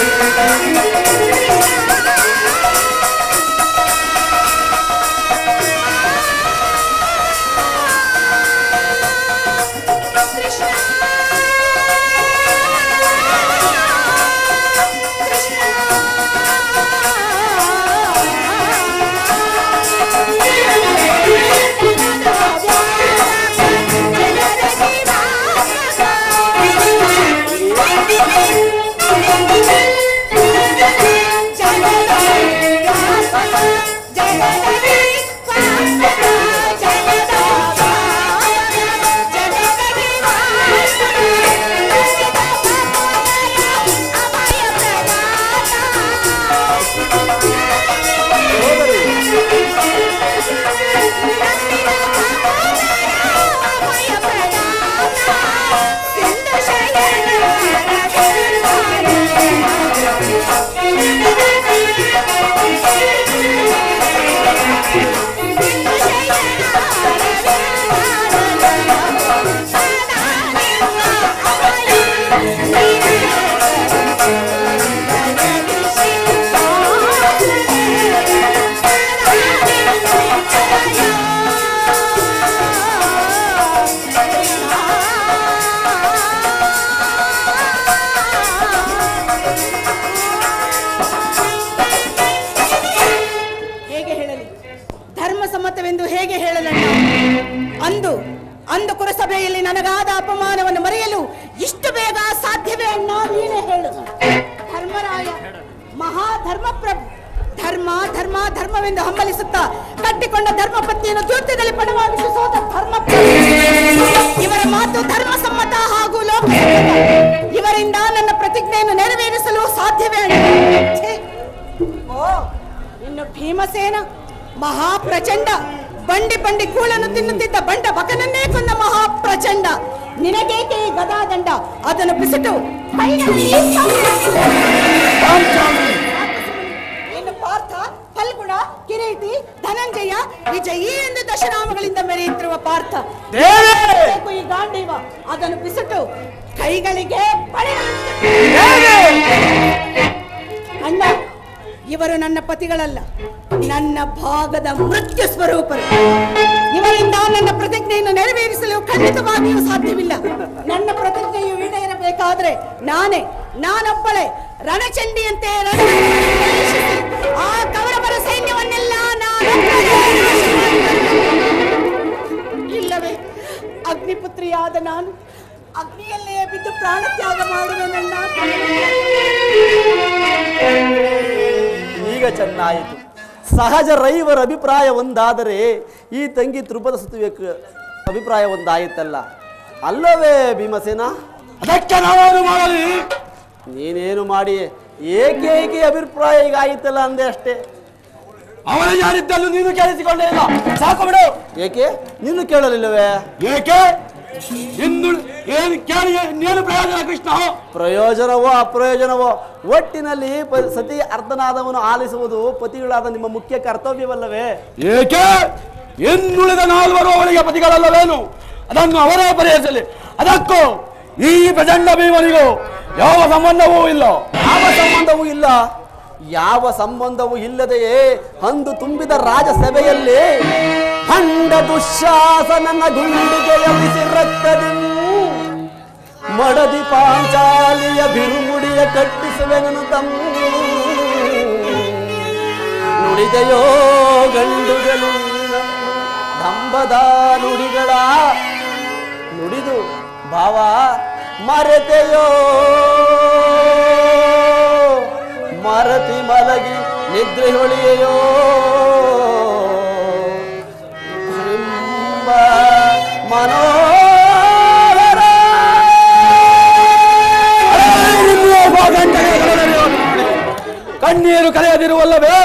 Thank you. ಸಮ್ಮತವೆಂದು ಹೇಗೆ ಹೇಳಲಣ್ಣ? ಅಂದು ಅಂದು ಕುರಸಭೆಯಲ್ಲಿ ನನಗಾದ ಅಪಮಾನವನ್ನು ಮರೆಯಲು ಇಷ್ಟು ಬೇಗ ಸಾಧ್ಯವೇ ಅಣ್ಣ? ನೀನೇ ಹೇಳು. ಧರ್ಮರಾಯ, ಮಹಾಧರ್ಮ ಧರ್ಮಪ್ರಭು ಧರ್ಮ ಧರ್ಮ, ಧರ್ಮವೆಂದು ಹಂಬಲಿಸುತ್ತಾ ಕಟ್ಟಿಕೊಂಡ ಧರ್ಮಪತ್ನಿಯನ್ನು ದ್ಯೂತ್ಯದಲ್ಲಿ ಪಣವಾಗಿಸಿ ಸೋತ ಧರ್ಮ ಇವರ ಮಾತು ಧರ್ಮ ಸಮ್ಮತ ಹಾಗೂ ಲೋಕ ಇವರಿಂದ ನನ್ನ ಪ್ರತಿಜ್ಞೆಯನ್ನು ನೆರವೇರಿಸಲು ಸಾಧ್ಯವೇ ಇನ್ನು ಭೀಮಸೇನ ಮಹಾಪ್ರಚಂಡ. ಬಂಡಿ ಬಂಡಿ ಕೂಳನ್ನು ತಿನ್ನುತ್ತಿದ್ದ ಬಂಡ ಬಕನನ್ನೇ ಕೊಂದ ಮಹಾಪ್ರಚಂಡ. ನಿನಗೇಕೆ ಗದಾ ಗದಾದಂಡ? ಅದನ್ನು ಬಿಸಿಟು. ಇನ್ನು ಪಾರ್ಥ ಫಲ್ಗುಣ ಕಿರೀಟಿ ಧನಂಜಯ ವಿಜಯಿ ಎಂದು ದಶನಾಮಗಳಿಂದ ಮೆರೆಯುತ್ತಿರುವ ಪಾರ್ಥ. ಈ ಗಾಂಡೀವ. ಅದನ್ನು ಬಿಸಿಟು. ಕೈಗಳಿಗೆ ಅಣ್ಣ ಇವರು ನನ್ನ ಪತಿಗಳಲ್ಲ, ನನ್ನ ಭಾಗದ ಮೃತ್ಯು ಸ್ವರೂಪರು ಇವರಿಂದ ನನ್ನ ಪ್ರತಿಜ್ಞೆಯನ್ನು ನೆರವೇರಿಸಲು ಖಂಡಿತವಾಗಿಯೂ ಸಾಧ್ಯವಿಲ್ಲ ನನ್ನ ಪ್ರತಿಜ್ಞೆಯು ಈಡೇರಬೇಕಾದ್ರೆ ನಾನೇ, ನಾನೊಬ್ಬಳೆ, ರಣಚಂಡಿಯಂತೆ ಆ ಕೌರವರ ಸೈನ್ಯವನ್ನೆಲ್ಲ. ಇಲ್ಲವೇ, ಅಗ್ನಿಪುತ್ರಿಯಾದ ನಾನು ಅಗ್ನಿಯಲ್ಲೇ ಬಿದ್ದು ಪ್ರಾಣತ್ಯಾಗ ತ್ಯಾಗ ನನ್ನ ಈಗ ಚೆನ್ನಾಯಿತು. ಸಹಜ ರೈವರ ಅಭಿಪ್ರಾಯ ಒಂದಾದರೆ ಈ ತಂಗಿ ತ್ರಿಪದ ಸುತ್ತುವೆ ಅಭಿಪ್ರಾಯ ಒಂದಾಯಿತಲ್ಲ. ಅಲ್ಲವೇ ಭೀಮಸೇನ? ಅದಕ್ಕೆ ನಾವೇನು ಮಾಡಲಿ? ನೀನೇನು ಮಾಡಿ? ಏಕೆ ಏಕೆ ಅಭಿಪ್ರಾಯ ಈಗ ಆಯಿತಲ್ಲ ಅಂದೆ ಅಷ್ಟೇ. ಅವನ ಯಾರಿದ್ದಲ್ಲೂ ನೀನು ಕೇಳಿಸಿಕೊಂಡೇ ಇಲ್ಲ. ಸಾಕು ಬಿಡು. ಏಕೆ? ನೀನು ಕೇಳಲಿಲ್ಲವೇ? ಏಕೆ? ಏನು ಕೇಳಿ ಇನ್ನೇನು ಪ್ರಯೋಜನ ಕೃಷ್ಣ? ಪ್ರಯೋಜನವೋ ಅಪ್ರಯೋಜನವೋ ಒಟ್ಟಿನಲ್ಲಿ ಸತಿ ಅರ್ಧನಾದವನು ಆಲಿಸುವುದು ಪತಿಗಳಾದ ನಿಮ್ಮ ಮುಖ್ಯ ಕರ್ತವ್ಯವಲ್ಲವೇ? ಏಕೆ? ಇನ್ನುಳಿದ ನಾಲ್ವರು ಅವರಿಗೆ ಪತಿಗಳಲ್ಲವೇನು? ಅದನ್ನು ಅವರೇ ಪರಿಹರಿಸಲಿ. ಅದಕ್ಕೂ ಈ ಪ್ರಚಂಡ ಭೀಮನಿಗೂ ಯಾವ ಸಂಬಂಧವೂ ಇಲ್ಲ. ಯಾವ ಸಂಬಂಧವೂ ಇಲ್ಲ? ಯಾವ ಸಂಬಂಧವೂ ಇಲ್ಲದೆಯೇ ಅಂದು ತುಂಬಿದ ರಾಜಸಭೆಯಲ್ಲಿ ಖಂಡ ದುಶಾಸನನ ಗುಂಡಿಗೆಯ ಬಿಸಿ ರಕ್ತದಿಂದ ಮಡದಿ ಪಾಂಚಾಲಿಯ ಬಿರುಮುಡಿಯ ಕಟ್ಟಿಸುವೆನನು ತಮ್ಮ ನುಡಿದೆಯೋ ಗಂಡುಗಳು ನಂಬದ ನುಡಿಗಳ ನುಡಿದು ಭಾವ ಮರೆತೆಯೋ? ಮರತಿ ಮಲಗಿ ನಿದ್ರೆ ಹೊಳಿಯೋ? ಕಣ್ಣೀರು ಕರೆಯದಿರುವಲ್ಲವೇ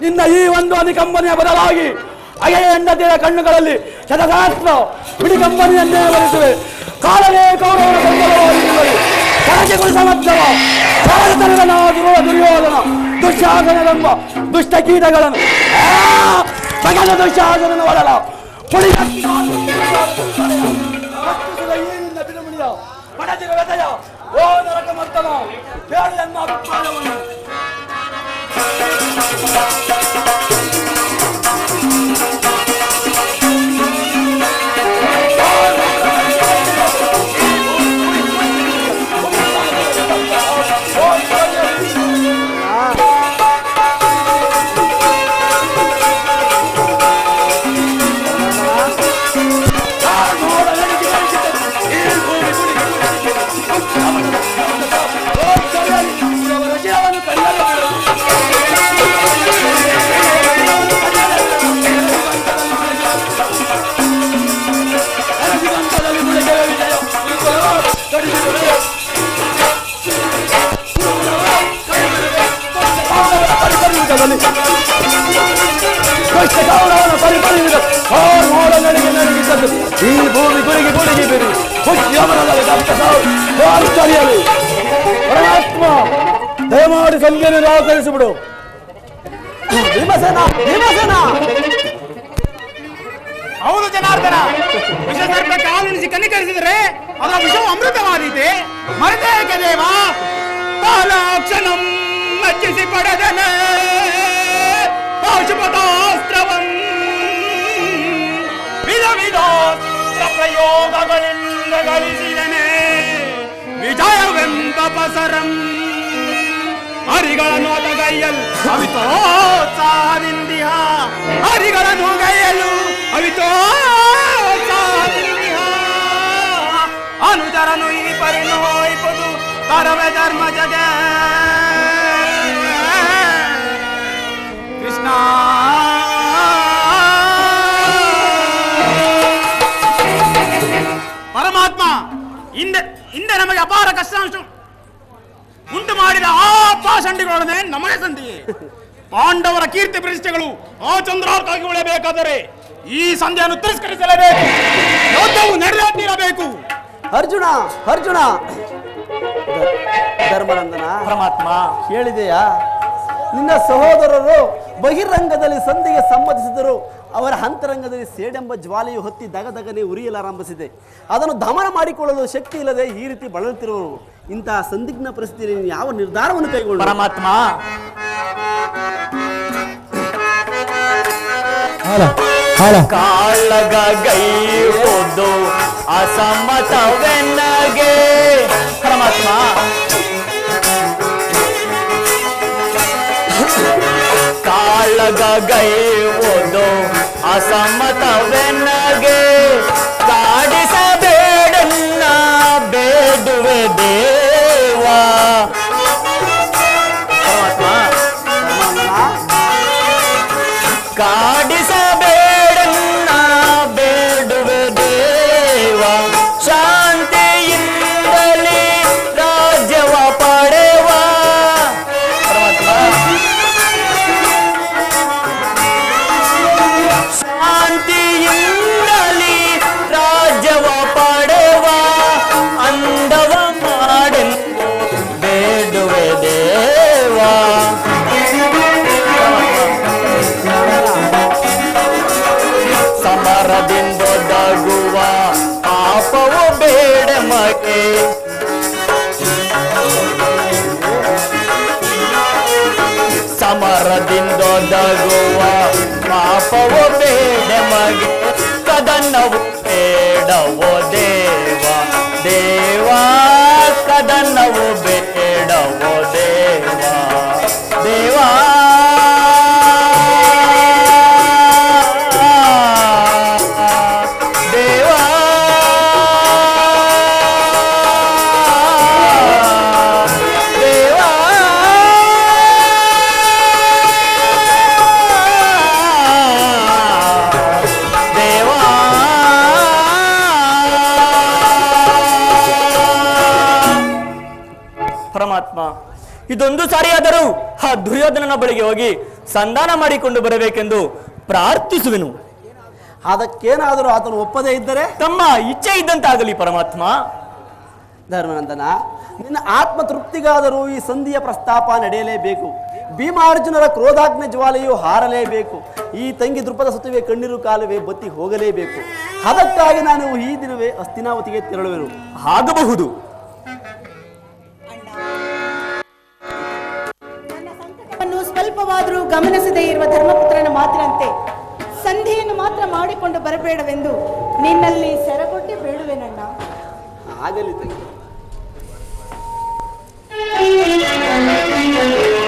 ನಿನ್ನ ಈ ಒಂದು ಅನಿಕಂಬನೆಯ ಬದಲಾಗಿ ಅಗೆಯ ಹೆಂಡತಿಯ ಕಣ್ಣುಗಳಲ್ಲಿ ಶತಶಾಸ್ತ್ರ ಬಿಡಿಕಂಬನೆಯನ್ನೇ ಬರೆಸುವೆ. ಮಧ್ಯವ ಭಾರತದ ದುರ್ಯೋಧನ ದುಶ್ಯಾಸನವೆಂಬ ದುಷ್ಟ ಕೀಟಗಳನ್ನು. ಆ, ದುಶ್ಯಾಸನ ಒಡಲ. ಪಡದಿರ ವ್ಯಥೆಯ ಓ ನರಕ ಮತ್ತಮ ಕೇಳು ನನ್ನ ಅಭಿಪ್ರಾಯವನ್ನು ನಿರಾಕರಿಸಿಬಿಡು ಭೀಮಸೇನ ಭೀಮಸೇನ. ಹೌದು ಜನಾರ್ದನ. ವಿಷ ಸರ್ಪ ಕಾಲುಣಿಸಿ ಕನಿಕರಿಸಿದರೆ ಅದರ ವಿಷವು ಅಮೃತವಾದೀತೆ. ಮರೆತೇಕೆ ದೇವ? ಕಾಲಾಕ್ಷಣಂ ನಚ್ಚಿಸಿ ಪಡೆದನೆ. ಪಾಶುಪತಾಸ್ತ್ರವಂ. ವಿಧ ವಿಧಾಸ್ತ್ರ ಪ್ರಯೋಗಗಳಿಂದ ಗಳಿಸಿದನೆ. ವಿಜಯವೆಂಬ ಪಸರಂ. ಹರಿಗಳನ್ನು ಗೈಯಲು ಅವಿತೋತ್ಸಾಹದಿಂದಿಹ ಹರಿಗಳನ್ನು ಗೈಯಲು ಅವಿತೋತ್ಸಾಹದಿಂದಿಹ ಅನುಚರನು ಈ ಪರಿಣೋಯ್ಪದು ತರವೆ ಧರ್ಮ ಜಗ ಕೃಷ್ಣ ಪರಮಾತ್ಮ ಹಿಂದೆ ಹಿಂದೆ ನಮಗೆ ಅಪಾರ ಕಷ್ಟಾಂಶ ಉಂಟು ಮಾಡಿದ ಆ ಪಾಷಂಡಿಗಳೊಡನೆ ನಮಗೆ ಸಂಧಿ ಪಾಂಡವರ ಕೀರ್ತಿ ಪ್ರತಿಷ್ಠೆಗಳು ಆ ಚಂದ್ರಾರ್ಥವಾಗಿ ಉಳಿಯಬೇಕಾದರೆ ಈ ಸಂಧಿಯನ್ನು ತಿರಸ್ಕರಿಸಲೇಬೇಕು. ಯುದ್ಧವು ನಡೆದಿರಬೇಕು ಅರ್ಜುನ ಅರ್ಜುನ. ಧರ್ಮನಂದನ ಪರಮಾತ್ಮ. ಹೇಳಿದೆಯಾ ನಿನ್ನ ಸಹೋದರರು ಬಹಿರಂಗದಲ್ಲಿ ಸಂಧಿಗೆ ಸಮ್ಮತಿಸಿದರು ಅವರ ಅಂತರಂಗದಲ್ಲಿ ಸೇಡೆಂಬ ಜ್ವಾಲೆಯು ಹೊತ್ತಿ ದಗದಗನೆ ಉರಿಯಲಾರಂಭಿಸಿದೆ ಅದನ್ನು ದಮನ ಮಾಡಿಕೊಳ್ಳಲು ಶಕ್ತಿ ಇಲ್ಲದೆ ಈ ರೀತಿ ಬಳಲುತ್ತಿರುವವರು ಇಂತಹ ಸಂದಿಗ್ಧ ಪರಿಸ್ಥಿತಿಯಲ್ಲಿ ನೀನು ಯಾವ ನಿರ್ಧಾರವನ್ನು ಕೈಗೊಂಡ ಪರಮಾತ್ಮ! ಕಾಳಗ ಗೈವುದು ಅಸಮ್ಮತವೆನ್ನಗೆ. ಪರಮಾತ್ಮ! ಕಾಳಗ ಓದೋ ಅಸಮ್ಮತವೆನ್ನಗೆ ಕಾಡಿಸಬೇಡನ್ನ ಕದನ್ನವು ಬೇಡವೋ ಇದೊಂದು ಸಾರಿಯಾದರೂ ಆ ದುರ್ಯೋಧನನ ಬಳಿಗೆ ಹೋಗಿ ಸಂಧಾನ ಮಾಡಿಕೊಂಡು ಬರಬೇಕೆಂದು ಪ್ರಾರ್ಥಿಸುವೆನು. ಅದಕ್ಕೇನಾದರೂ ಆತನು ಒಪ್ಪದೇ ಇದ್ದರೆ? ತಮ್ಮ ಇಚ್ಛೆ ಇದ್ದಂತಾಗಲಿ ಪರಮಾತ್ಮ. ಧರ್ಮನಂದನ ನಿನ್ನ ಆತ್ಮ ತೃಪ್ತಿಗಾದರೂ ಈ ಸಂಧಿಯ ಪ್ರಸ್ತಾಪ ನಡೆಯಲೇಬೇಕು. ಭೀಮಾರ್ಜುನರ ಕ್ರೋಧಾಗ್ನ ಜ್ವಾಲೆಯು ಹಾರಲೇಬೇಕು. ಈ ತಂಗಿ ದೃಪದ ಸತುವೆ ಕಣ್ಣೀರು ಕಾಲುವೆ ಬತ್ತಿ ಹೋಗಲೇಬೇಕು. ಅದಕ್ಕಾಗಿ ನಾನು ಈ ದಿನವೇ ಅಸ್ತಿನಾವತಿಗೆ ತೆರಳುವೆನು. ಆಗಬಹುದು. ಗಮನಿಸದೇ ಇರುವ ಧರ್ಮಪುತ್ರನ ಮಾತಿನಂತೆ ಸಂಧಿಯನ್ನು ಮಾತ್ರ ಮಾಡಿಕೊಂಡು ಬರಬೇಡವೆಂದು ನಿನ್ನಲ್ಲಿ ಸೆರಗೊಟ್ಟಿ ಬೇಡುವೆನಣ್ಣ ಆಗಲಿ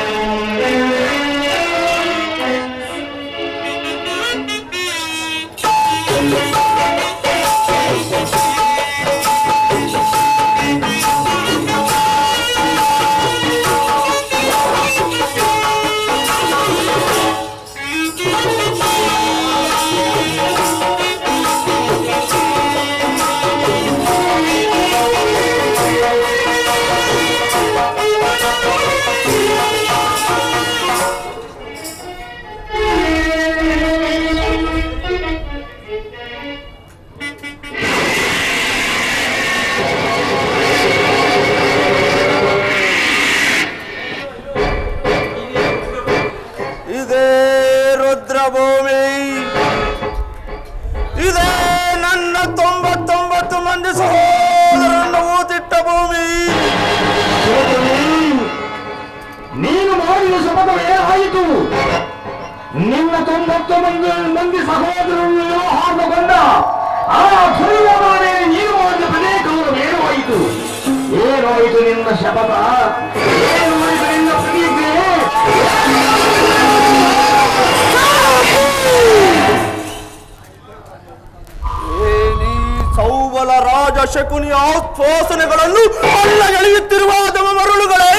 ಶಕುನಿಯ ಆಶ್ವಾಸನೆಗಳನ್ನು ಅಲ್ಲ ಎಳೆಯುತ್ತಿರುವ ಅದಮ ಮರಳುಗಳೇ.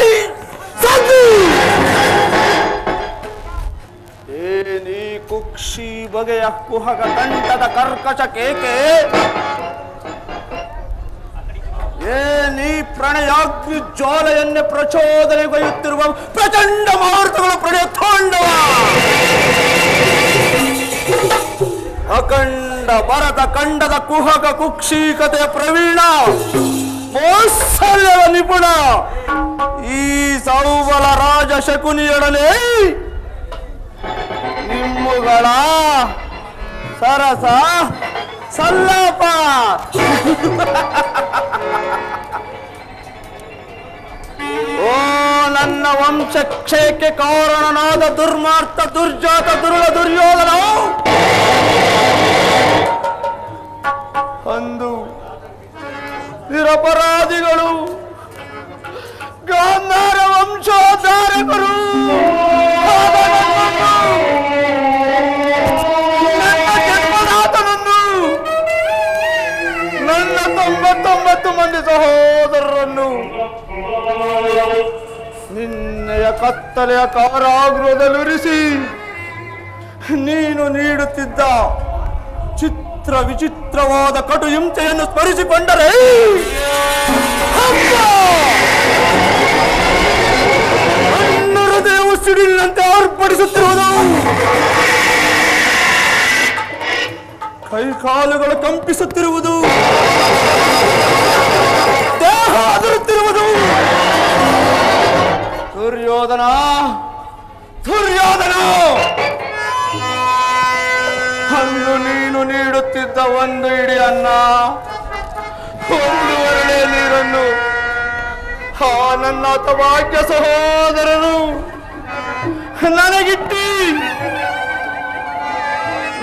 ಸದ್ದು ಏನಿ ಕುಕ್ಷಿ ಬಗೆಯ ಕುಹಕ ಕಂಠದ ಕರ್ಕಶ ಕೇಕೆ. ಏನಿ ಪ್ರಣಯಾಗ್ನಿ ಜ್ವಾಲೆಯನ್ನೇ ಪ್ರಚೋದನೆಗೊಯ್ಯುತ್ತಿರುವ ಪ್ರಚಂಡ ಮಾರುತಗಳು ಪ್ರಣಯ ತಾಂಡವ ಅಖಂಡ ಭರತ ಕಂಡದ ಕುಹಕ ಕುಕ್ಷಿಕತೆ ಪ್ರವೀಣ. ಮೋತ್ಸಲ್ಯದ ನಿಪುಣ. ಈ ಸೌಬಲ ರಾಜ ಶಕುನಿಯೊಡನೆ ನಿಮ್ಮುಗಳ ಸರಸ ಸಲ್ಲಾಪ. ಓ ನನ್ನ ವಂಶಕ್ಷಯಕ್ಕೆ ಕಾರಣನಾದ ದುರ್ಮಾರ್ಥ ದುರ್ಜಾತ, ದುರುಳ, ದುರ್ಯೋಧನ. ಅಂದು ನಿರಪರಾಧಿಗಳು ಗಾಂಧಾರ ವಂಶೋದ್ಧಾರಕರು ನನ್ನ ತೊಂಬತ್ತೊಂಬತ್ತು ಮಂದಿ ಸಹೋದರರನ್ನು ನಿನ್ನೆಯ ಕತ್ತಲೆಯ ಕಾರಾಗೃಹದಲ್ಲಿರಿಸಿ ನೀನು ನೀಡುತ್ತಿದ್ದ ಚಿತ್ರ ವಿಚಿತ್ರವಾದ ಕಟು ಹಿಂಸೆಯನ್ನು ಸ್ಮರಿಸಿಕೊಂಡರೆ ಹೃದಯವು ಸಿಡಿಲಿನಂತೆ ಆರ್ಪಡಿಸುತ್ತಿರುವುದು ಕೈ ಕಾಲುಗಳು ಕಂಪಿಸುತ್ತಿರುವುದು. ದೇಹ ಅದರುತ್ತಿರುವುದು. ದುರ್ಯೋಧನ! ದುರ್ಯೋಧನ! ಅಂದು ನೀನು ನೀಡುತ್ತಿದ್ದ ಒಂದು ಇಡಿ ಅನ್ನ. ಒಂದು ಒಳ್ಳೆ ನೀರನ್ನು. ಆ ನನ್ನ ತವಾಕ್ಯ ಸಹೋದರನು ನನಗಿಟ್ಟಿ.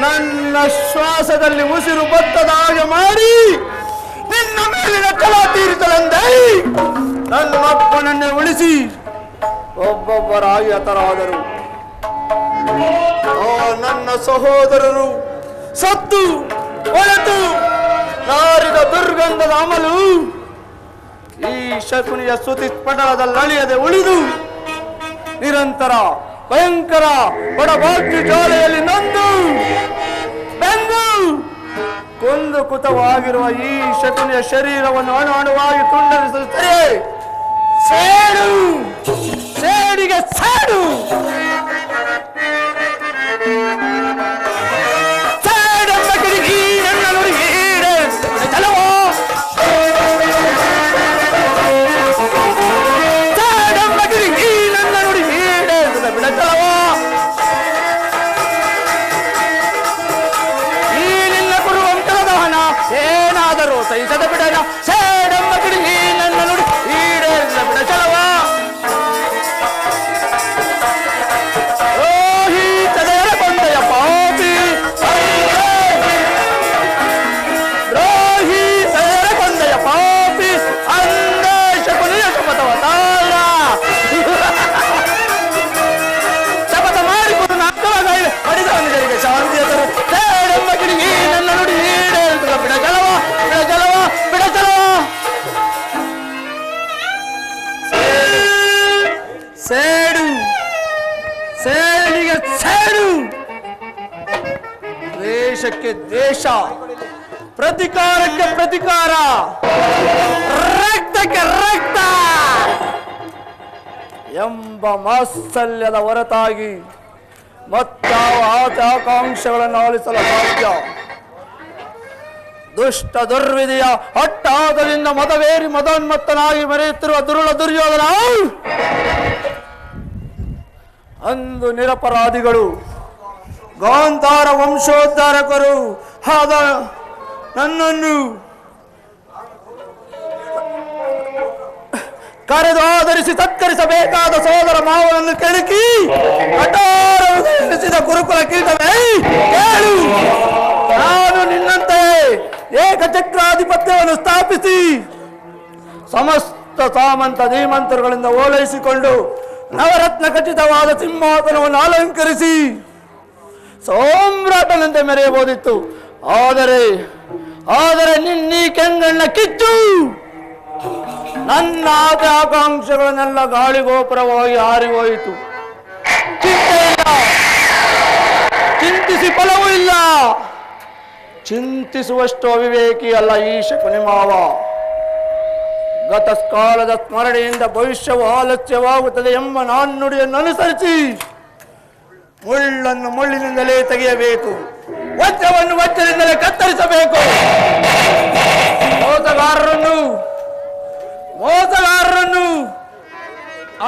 ನನ್ನ ಶ್ವಾಸದಲ್ಲಿ ಉಸಿರು ಬತ್ತದ ಹಾಗೆ ಮಾಡಿ ನಿನ್ನ ಮೇಲಿನ ಕಲ ನನ್ನ ಅಪ್ಪನನ್ನೇ ಉಳಿಸಿ ಒಬ್ಬೊಬ್ಬರಾಗಿ ಓ ನನ್ನ ಸಹೋದರರು ಸತ್ತು. ಒಳೆತು ನಾರಿದ ದುರ್ಗಂಧದ ಅಮಲು ಈ ಶಕುನಿಯ ಸ್ತುತಿ ಪಟಲದಲ್ಲಿ ಅಳಿಯದೆ ಉಳಿದು ನಿರಂತರ, ಭಯಂಕರ ಬಡಬಾಕಿ ಜಾಲೆಯಲ್ಲಿ ನಂದು ಬೆಂದು ಕೊಂದು ಕುತವಾಗಿರುವ ಈ ಶಕುನಿಯ ಶರೀರವನ್ನು ಅಣು ಅಣುವಾಗಿ ತುಂಡರಿಸುತ್ತೆ ಸೇಡು. ಸೇಡಿಗೆ ಸೇಡು. ರಕ್ತಕ್ಕೆ ರಕ್ತ ಎಂಬ ಮಾತ್ಸಲ್ಯದ ಹೊರತಾಗಿ ಮತ್ತಾವ ಆಕಾಂಕ್ಷೆಗಳನ್ನು ಆಲಿಸಲು ಸಾಧ್ಯ. ದುಷ್ಟ ದುರ್ವಿಧಿಯ ಹಟ್ಟಾದರಿಂದ ಮದವೇರಿ ಮದೋನ್ಮತ್ತನಾಗಿ ಮರೆಯುತ್ತಿರುವ ದುರುಳ ದುರ್ಯೋಧನ ಅಂದು ನಿರಪರಾಧಿಗಳು, ಗಾಂಧಾರ ವಂಶೋದ್ಧಾರಕರು ಆದ ನನ್ನನ್ನು ಕರೆದು ಆಧರಿಸಿ ಸತ್ಕರಿಸಬೇಕಾದ ಸೋದರ ಮಾವನನ್ನು ಕೆಣಕಿ ಕಠೋರಿಸಿದ ಗುರುಕುಲ ಕೀಟವೇ, ಕೇಳು. ನಾನು ನಿನ್ನಂತೆ ಏಕಚಕ್ರಾಧಿಪತ್ಯವನ್ನು ಸ್ಥಾಪಿಸಿ, ಸಮಸ್ತ ಸಾಮಂತ ಧೀಮಂತರುಗಳಿಂದ ಓಲೈಸಿಕೊಂಡು ನವರತ್ನ ಖಚಿತವಾದ ಸಿಂಹಾಸನವನ್ನು ಅಲಂಕರಿಸಿ ಸೋಮ್ರಾಟನಂತೆ ಮೆರೆಯಬಹುದಿತ್ತು. ಆದರೆ ಆದರೆ ನಿನ್ನೀ ಕೆಂಗಣ್ಣ ಕಿಚ್ಚು. ನನ್ನ ಆಕಾಂಕ್ಷೆಗಳನ್ನೆಲ್ಲ ಗಾಳಿಗೋಪುರವಾಗಿ ಹಾರಿ ಹೋಯಿತು. ಚಿಂತೆ ಇಲ್ಲ ಚಿಂತಿಸಿ ಫಲವೂ ಇಲ್ಲ. ಚಿಂತಿಸುವಷ್ಟು ಅವಿವೇಕಿ ಅಲ್ಲ ಈ ಶಕುನಿ ಮಾವ ಗತ ಕಾಲದ ಸ್ಮರಣೆಯಿಂದ ಭವಿಷ್ಯವು ಆಲಸ್ಯವಾಗುತ್ತದೆ ಎಂಬ ನಾಣ್ಣುಡಿಯನ್ನು ಅನುಸರಿಸಿ ಮುಳ್ಳನ್ನು ಮುಳ್ಳಿನಿಂದಲೇ ತೆಗೆಯಬೇಕು. ವಜ್ರವನ್ನು ವಜ್ರದಿಂದಲೇ ಕತ್ತರಿಸಬೇಕು. ಮೋಸಗಾರರನ್ನು ಮೋಸಗಾರರನ್ನು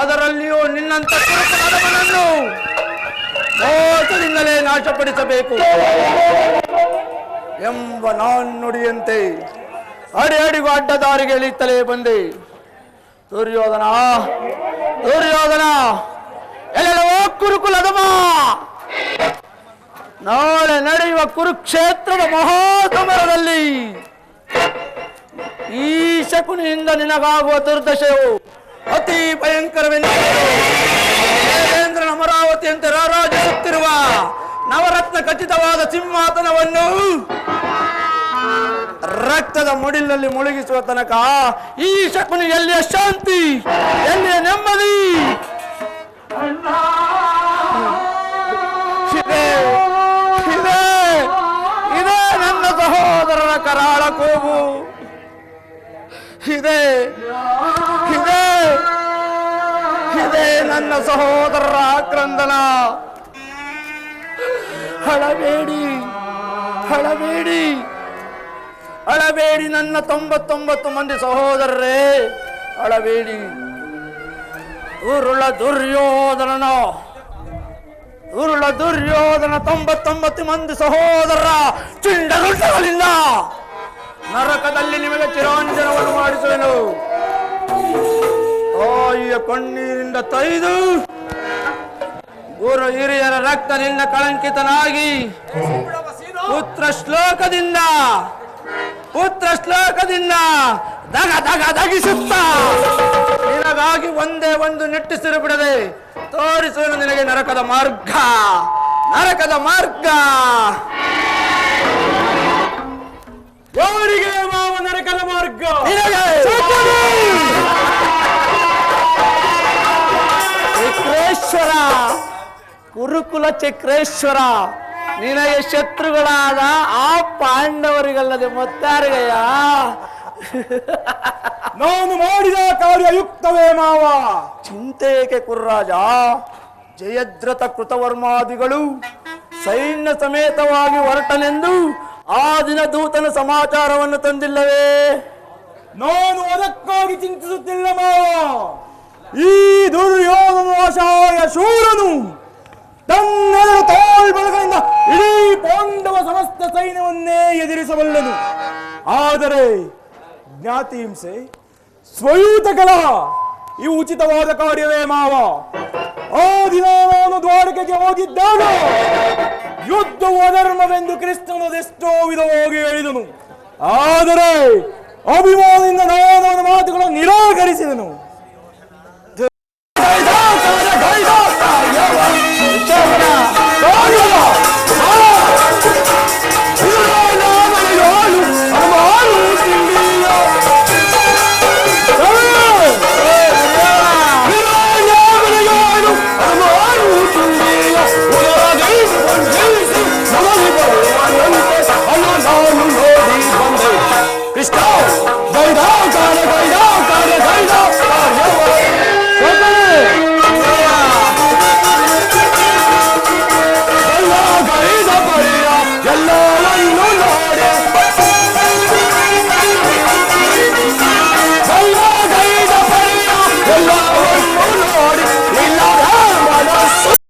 ಅದರಲ್ಲಿಯೂ ನಿನ್ನಂತ ಕುರುಕನನ್ನು ಮೋಸದಿಂದಲೇ ನಾಶಪಡಿಸಬೇಕು. ಎಂಬ ನಾಣ್ಣುಡಿಯಂತೆ ಅಡಿ ಅಡಿಗೂ ಅಡ್ಡದಾರಿಗೆ ಇಳಿಯುತ್ತಲೇ ಬಂದೆ. ದುರ್ಯೋಧನ ದುರ್ಯೋಧನ, ಎಲ್ಲೆಲ್ಲವೋ ಕುರುಕುಲದಮ ನಾಳೆ ನಡೆಯುವ ಕುರುಕ್ಷೇತ್ರದ ಮಹಾಸಮರದಲ್ಲಿ ಈ ಶಕುನಿಯಿಂದ ನಿನಗಾಗುವ ದುರ್ದಶೆಯು ಅತಿ ಭಯಂಕರವೆಂದು ದೇವೇಂದ್ರನ ಅಮರಾವತಿಯಂತೆ ರಾರಾಜಿಸುತ್ತಿರುವ ನವರತ್ನ ಖಚಿತವಾದ ಸಿಂಹಾತನವನ್ನು ರಕ್ತದ ಮುಡಿಲಲ್ಲಿ ಮುಳುಗಿಸುವ ತನಕ ಈ ಶಕುನಿ ಎಲ್ಲಿಯ ಶಾಂತಿ, ಎಲ್ಲಿಯ ನೆಮ್ಮದಿ? ಇದೆ ಇದೆ ನನ್ನ ಸಹೋದರರ ಕರಾಳ ಕೂಗು ಇದೆ. ಇದೆ. ಇದೆ ನನ್ನ ಸಹೋದರರ ಆಕ್ರಂದನ. ಹಳಬೇಡಿ. ಹಳಬೇಡಿ. ಅಳಬೇಡಿ ನನ್ನ ತೊಂಬತ್ತೊಂಬತ್ತು ಮಂದಿ ಸಹೋದರರೇ. ಅಳಬೇಡಿ ಉರುಳ ದುರ್ಯೋಧನನ. ಉರುಳ ದುರ್ಯೋಧನ ತೊಂಬತ್ತೊಂಬತ್ತು ಮಂದಿ ಸಹೋದರ ಚಿಂಡರುಂಡಗಳಿಂದ ನರಕದಲ್ಲಿ ನಿಮಗೆ ಚಿರಾಂಜನವನ್ನು ಮಾಡಿಸುವೆನು. ತಾಯಿಯ ಕಣ್ಣೀರಿಂದ ತೈದು ಗುರು ಹಿರಿಯರ ರಕ್ತದಿಂದ ಕಳಂಕಿತನಾಗಿ ಪುತ್ರ ಶ್ಲೋಕದಿಂದ ಪುತ್ರ ಶ್ಲೋಕದಿಂದ ದಗ ದಗ ದಗಿಸುತ್ತ ನಿನಗಾಗಿ ಒಂದೇ ಒಂದು ನಿಟ್ಟಿಸಿರು ಬಿಡದೆ ತೋರಿಸುವನು ನಿನಗೆ ನರಕದ ಮಾರ್ಗ ನರಕದ ಮಾರ್ಗ. ಯಾರಿಗೆ ಮಾವ ನರಕದ ಮಾರ್ಗ. ನಿನಗೆ ಚಕ್ರೇಶ್ವರ ಕುರುಕುಲ ಚಕ್ರೇಶ್ವರ ನಿನಗೆ ಶತ್ರುಗಳಾದ ಆ ಪಾಂಡವರಿಗಲ್ಲದೆ ಮತ್ತಾರಿಗಯ್ಯ ನಾನು ಮಾಡಿದ ಕಾರ್ಯ ಯುಕ್ತವೇ ಮಾವ. ಚಿಂತೆಯೇಕೆ ಕುರ್ರಾಜ? ಜಯದ್ರತ ಕೃತವರ್ಮಾದಿಗಳು ಸೈನ್ಯ ಸಮೇತವಾಗಿ ಹೊರಟನೆಂದು ಆ ದಿನ ದೂತನ ಸಮಾಚಾರವನ್ನು ತಂದಿಲ್ಲವೇ? ನಾನು ಅದಕ್ಕಾಗಿ ಚಿಂತಿಸುತ್ತಿಲ್ಲ ಮಾವ. ಈ ದುರ್ಯೋಧನ ಶೂರನು ತನ್ನೆರಡು ತೋಳ್ಬಳಗಳಿಂದ ಇಡೀ ಪಾಂಡವ ಸಮಸ್ತ ಸೈನ್ಯವನ್ನೇ ಎದುರಿಸಬಲ್ಲನು. ಆದರೆ ಜ್ಞಾತಿ ಹಿಂಸೆ ಸ್ವಯೂತ ಕಲಹ ಇವು ಉಚಿತವಾದ ಕಾರ್ಯವೇ ಮಾವ. ಆ ದಿನ ನಾನು ದ್ವಾರಕೆಗೆ ಹೋಗಿದ್ದಾಗ ಯುದ್ಧವು ಅಧರ್ಮವೆಂದು ಕ್ರಿಸ್ತನು ಎಷ್ಟೋ ವಿಧವಾಗಿ ಹೇಳಿದನು. ಆದರೆ ಅಭಿಮಾನದಿಂದ ನಾನು ಅವನ ಮಾತುಗಳನ್ನು ನಿರಾಕರಿಸಿದನು.